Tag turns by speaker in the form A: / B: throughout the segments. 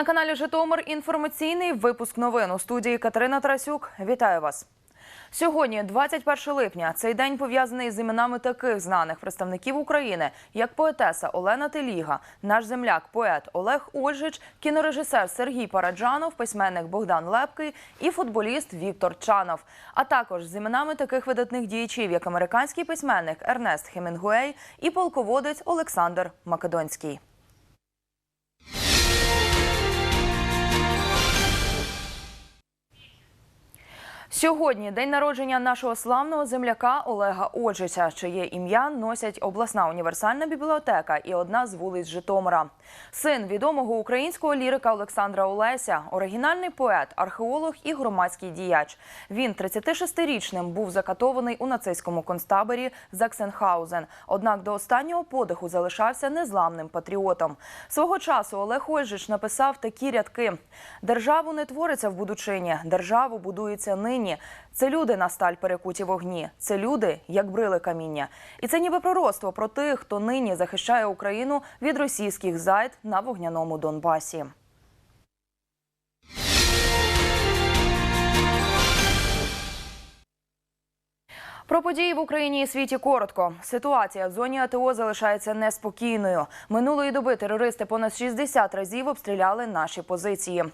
A: На каналі Житомир інформаційний випуск новин у студії Катерина Тарасюк. Вітаю вас. Сьогодні, 21 липня, цей день пов'язаний з іменами таких знаних представників України, як поетеса Олена Теліга, наш земляк, поет Олег Ольжич, кінорежисер Сергій Параджанов, письменник Богдан Лепкий і футболіст Віктор Чанов. А також з іменами таких видатних діячів, як американський письменник Ернест Хемінгуей і полководець Олександр Македонський. Сьогодні день народження нашого славного земляка Олега Оджиця, чиє ім'я носять обласна універсальна бібліотека і одна з вулиць Житомира. Син відомого українського лірика Олександра Олеся, оригінальний поет, археолог і громадський діяч. Він 36-річним був закатований у нацистському концтаборі Заксенхаузен. Однак до останнього подиху залишався незламним патріотом. Свого часу Олег Ольжич написав такі рядки: державу не твориться в будучині, державу будується нині. Це люди на сталь перекуті вогні. Це люди, як брили каміння. І це ніби пророцтво про тих, хто нині захищає Україну від російських зайд на вогняному Донбасі. Про події в Україні і світі коротко. Ситуація в зоні АТО залишається неспокійною. Минулої доби терористи понад 60 разів обстріляли наші позиції.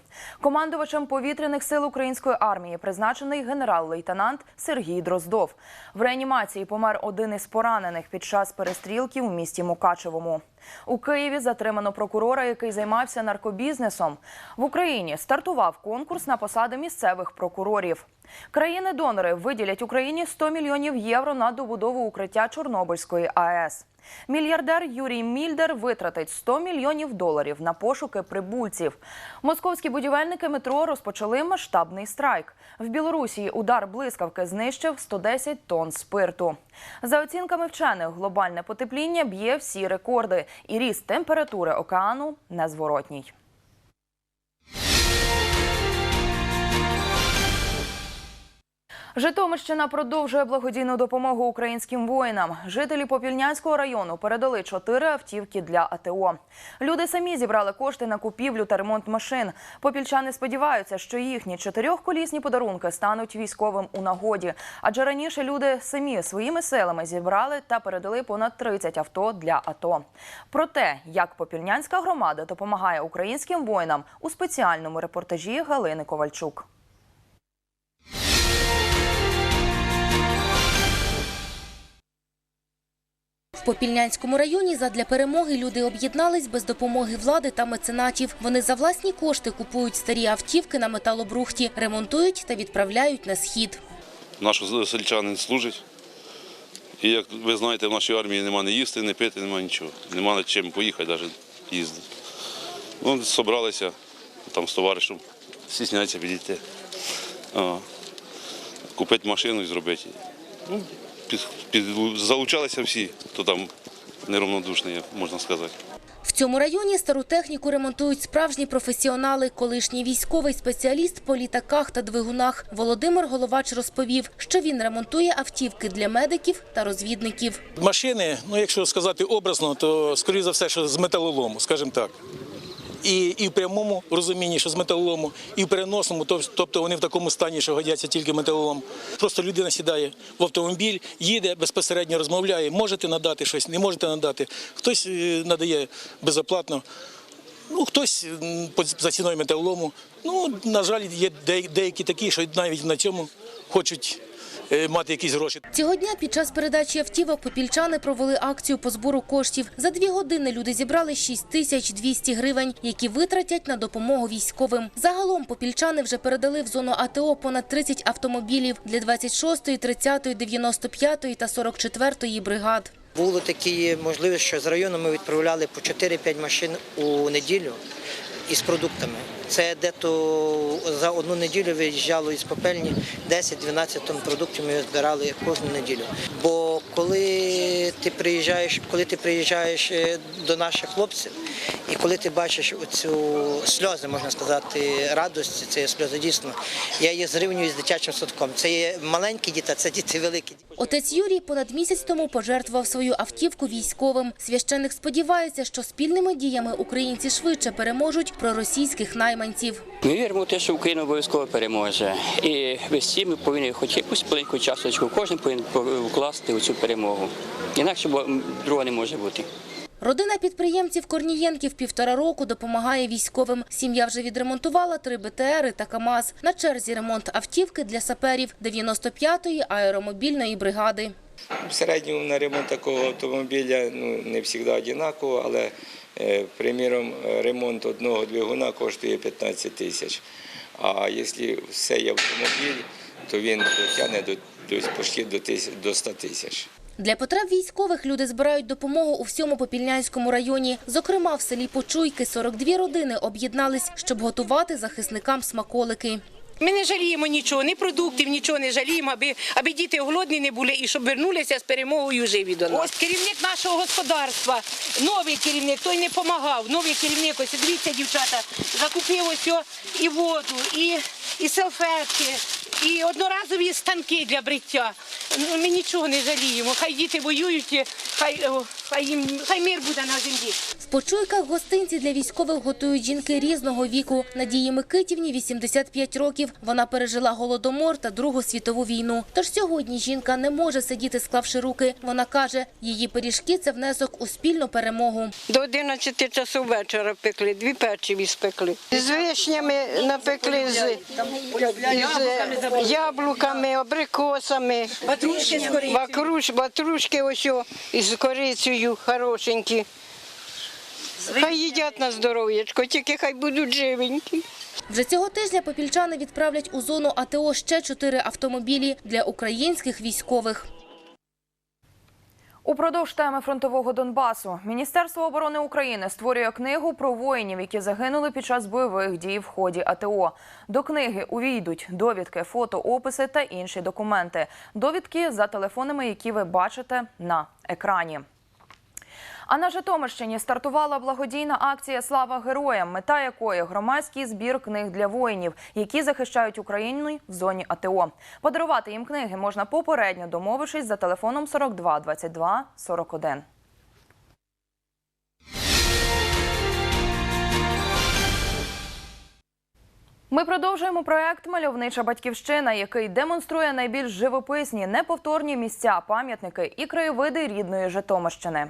A: Командувачем повітряних сил української армії призначений генерал-лейтенант Сергій Дроздов. В реанімації помер один із поранених під час перестрілки у місті Мукачевому. У Києві затримано прокурора, який займався наркобізнесом. В Україні стартував конкурс на посади місцевих прокурорів. Країни-донори виділять Україні 100 мільйонів євро на добудову укриття Чорнобильської АЕС. Мільярдер Юрій Мільдер витратить 100 мільйонів доларів на пошуки прибульців. Московські будівельники метро розпочали масштабний страйк. В Білорусі удар блискавки знищив 110 тонн спирту. За оцінками вчених, глобальне потепління б'є всі рекорди, і ріст температури океану незворотній. Житомирщина продовжує благодійну допомогу українським воїнам. Жителі Попільнянського району передали чотири автівки для АТО. Люди самі зібрали кошти на купівлю та ремонт машин. Попільчани сподіваються, що їхні чотирьохколісні подарунки стануть військовим у нагоді. Адже раніше люди самі своїми силами зібрали та передали понад 30 авто для АТО. Про те, як Попільнянська громада допомагає українським воїнам у спеціальному репортажі Галини Ковальчук.
B: Попільнянському районі задля перемоги люди об'єднались без допомоги влади та меценатів. Вони за власні кошти купують старі автівки на металобрухті, ремонтують та відправляють на схід.
C: Наш сельчанин служить. І як ви знаєте, в нашій армії нема не їсти, не пити, нема нічого. Нема над чим поїхати, навіть їздити. Ну, зібралися там з товаришем, стісняються підійти. Купити машину і зробити. Ну, під, під, залучалися всі, хто там неравнодушний, можна сказати.
B: В цьому районі стару техніку ремонтують справжні професіонали. Колишній військовий спеціаліст по літаках та двигунах Володимир Головач розповів, що він ремонтує автівки для медиків та розвідників.
D: Машини, ну якщо сказати образно, то скоріше за все, що з металолому, скажімо так. І, і в прямому розумінні, що з металолому, і в переносному, тобто вони в такому стані, що годяться тільки металолом. Просто людина сідає в автомобіль, їде безпосередньо розмовляє, можете надати щось, не можете надати. Хтось е, надає безоплатно, ну хтось за ціною металолому. Ну, на жаль, є деякі такі, що навіть на цьому хочуть мати якісь гроші.
B: Цього дня під час передачі автівок попільчани провели акцію по збору коштів. За дві години люди зібрали 6 тисяч 200 гривень, які витратять на допомогу військовим. Загалом попільчани вже передали в зону АТО понад 30 автомобілів для 26-ї, 30-ї, 95-ї та 44-ї бригад.
E: Було такі можливість, що з району ми відправляли по 4-5 машин у неділю із продуктами. Це дето за одну неділю виїжджало із попельні 10-12 тонн продуктів ми збирали кожну неділю. Бо коли ти приїжджаєш, коли ти приїжджаєш е, до наших хлопців, і коли ти бачиш оцю сльози, можна сказати, радості, це сльози дійсно. Я її зрівнюю з дитячим садком. Це є маленькі діти, це діти великі.
B: Отець Юрій понад місяць тому пожертвував свою автівку військовим. Священник сподівається, що спільними діями українці швидше переможуть проросійських найманців.
F: Ми віримо в те, що Україна обов'язково переможе. І ви всі ми повинні хоч якусь маленьку часточку, кожен повинен вкласти у цю перемогу. Інакше друга не може бути.
B: Родина підприємців Корнієнків півтора року допомагає військовим. Сім'я вже відремонтувала три БТРи та КАМАЗ. На черзі ремонт автівки для саперів 95-ї аеромобільної бригади.
G: В середньому на ремонт такого автомобіля ну, не завжди однаково, але, приміром, е, ремонт одного двигуна коштує 15 тисяч. А якщо цей автомобіль, то він дотягне до, почти до, до 100 тисяч.
B: Для потреб військових люди збирають допомогу у всьому Попільнянському районі. Зокрема, в селі Почуйки 42 родини об'єднались, щоб готувати захисникам смаколики.
H: Ми не жаліємо нічого, ні продуктів, нічого не жаліємо, аби, аби діти голодні не були і щоб вернулися з перемогою живі до нас. Ось керівник нашого господарства, новий керівник, той не допомагав. Новий керівник, ось дивіться, дівчата, закупив ось і воду, і, і салфетки, і одноразові станки для бриття. Ми нічого не жаліємо. Хай діти воюють, хай, хай, їм, хай мир буде на землі.
B: В Почуйках гостинці для військових готують жінки різного віку. Надії Микитівні 85 років. Вона пережила голодомор та Другу світову війну. Тож сьогодні жінка не може сидіти, склавши руки. Вона каже, її пиріжки – це внесок у спільну перемогу.
I: До 11 часу вечора пекли, дві печиві спекли. З вишнями напекли, з, з яблуками, абрикосами, вакруш, ватрушки ось із корицею хорошенькі. Хай їдять на здоров'ячко, тільки хай будуть живенькі.
B: Вже цього тижня попільчани відправлять у зону АТО ще чотири автомобілі для українських військових.
A: Упродовж теми фронтового Донбасу Міністерство оборони України створює книгу про воїнів, які загинули під час бойових дій в ході АТО. До книги увійдуть довідки, фото, описи та інші документи. Довідки за телефонами, які ви бачите на екрані. А на Житомирщині стартувала благодійна акція Слава героям, мета якої громадський збір книг для воїнів, які захищають Україну в зоні АТО. Подарувати їм книги можна попередньо домовившись за телефоном 42 22 41. Ми продовжуємо проект Мальовнича батьківщина, який демонструє найбільш живописні, неповторні місця, пам'ятники і краєвиди рідної Житомирщини.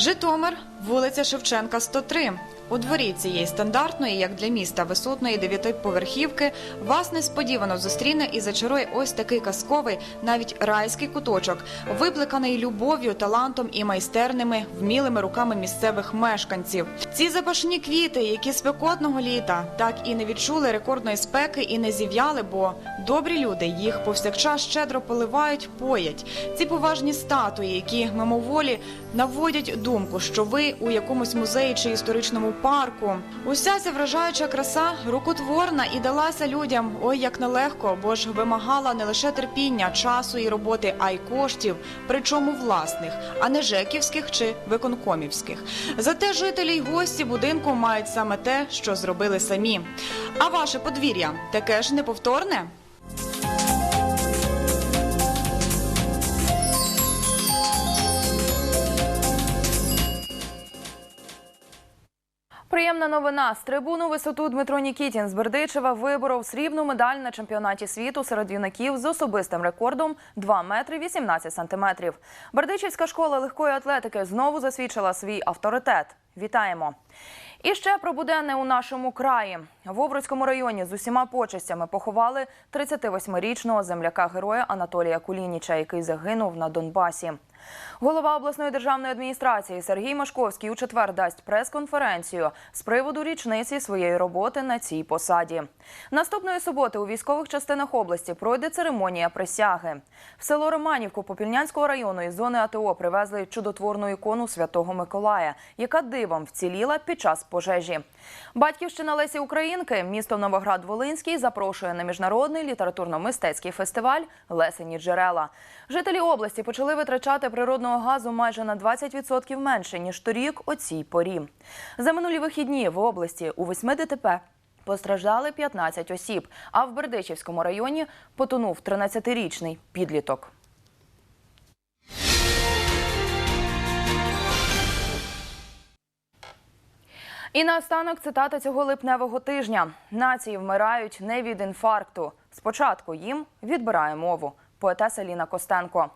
J: Житомир, вулиця Шевченка, 103. У дворі цієї стандартної, як для міста висотної дев'ятиповерхівки, вас несподівано зустріне і зачарує ось такий казковий, навіть райський куточок, випликаний любов'ю, талантом і майстерними, вмілими руками місцевих мешканців. Ці запашні квіти, які спекотного літа так і не відчули рекордної спеки і не зів'яли, бо добрі люди їх повсякчас щедро поливають, поять. Ці поважні статуї, які мимоволі наводять думку, що ви у якомусь музеї чи історичному парку. Уся ця вражаюча краса рукотворна і далася людям. Ой, як нелегко, бо ж вимагала не лише терпіння, часу і роботи, а й коштів, причому власних, а не жеківських чи виконкомівських. Зате жителі й гості будинку мають саме те, що зробили самі. А ваше подвір'я таке ж неповторне?
A: Приємна новина. З трибуну висоту Дмитро Нікітін з Бердичева виборов срібну медаль на чемпіонаті світу серед юнаків з особистим рекордом 2 метри 18 сантиметрів. Бердичівська школа легкої атлетики знову засвідчила свій авторитет. Вітаємо! І ще про буденне у нашому краї. В Овруцькому районі з усіма почестями поховали 38-річного земляка-героя Анатолія Кулініча, який загинув на Донбасі. Голова обласної державної адміністрації Сергій Машковський у четвер дасть прес-конференцію з приводу річниці своєї роботи на цій посаді. Наступної суботи у військових частинах області пройде церемонія присяги. В село Романівку Попільнянського району із зони АТО привезли чудотворну ікону Святого Миколая, яка дивом вціліла під час пожежі. Батьківщина Лесі Українки, місто Новоград-Волинський, запрошує на міжнародний літературно-мистецький фестиваль Лесені джерела. Жителі області почали витрачати природного газу майже на 20% менше ніж торік о цій порі. За минулі вихідні в області у 8 ДТП постраждали 15 осіб. А в Бердичівському районі потонув 13-річний підліток. І наостанок цитата цього липневого тижня: нації вмирають не від інфаркту. Спочатку їм відбирає мову. Поетеса Ліна Костенко.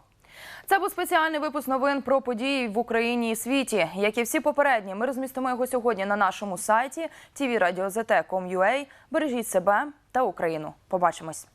A: Це був спеціальний випуск новин про події в Україні і світі. Як і всі попередні, ми розмістимо його сьогодні на нашому сайті tvradio.zt.com.ua. Бережіть себе та Україну. Побачимось.